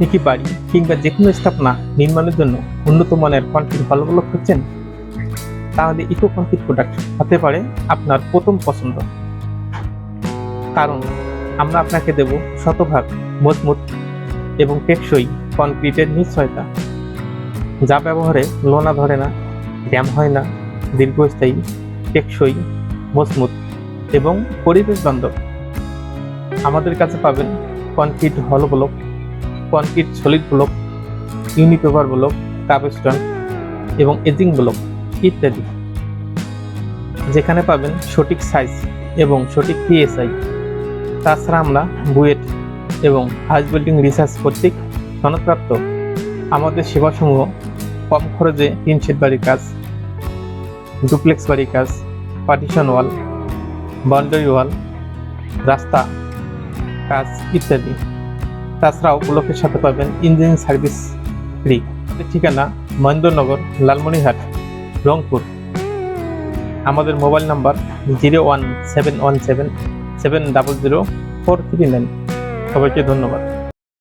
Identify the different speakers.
Speaker 1: আপনি কি বাড়ি কিংবা যে কোনো স্থাপনা নির্মাণের জন্য উন্নত মানের কনক্রিট ভালো খুঁজছেন? তাহলে ইকো কনক্রিট প্রোডাক্ট হতে পারে আপনার প্রথম পছন্দ। কারণ আমরা আপনাকে দেব শতভাগ মজবুত এবং টেকসই কনক্রিটের নিশ্চয়তা। যা ব্যবহারে লোনা ধরে না, ড্যাম হয় না, দীর্ঘস্থায়ী, টেকসই, মজবুত এবং পরিবেশ বান্ধব। আমাদের কাছে পাবেন concrete hollow block concrete solid block unipaver block, capstone এবং এজিং ব্লক ইত্যাদি। যেখানে পাবেন সঠিক সাইজ এবং সঠিক পিএসআই। তাছাড়া আমরা বুয়েট এবং হাউস বিল্ডিং রিসার্চ কর্তৃক সনদপ্রাপ্ত। আমাদের সেবাসমূহ কম খরচে তিন শেড বাড়ির কাজ, ডুপ্লেক্স বাড়ির কাজ, পার্টিশন ওয়াল, বাউন্ডারি ওয়াল, রাস্তা, কাজ ইত্যাদি। তাছাড়াও উপলক্ষের সাথে পাবেন ইঞ্জিনিয়ারিং সার্ভিস ফ্রি। ঠিকানা মহেন্দ্রনগর লালমনিহাট রংপুর। আমাদের mobile number zero one seven one seven seven double zero four three nine. সবাইকে ধন্যবাদ।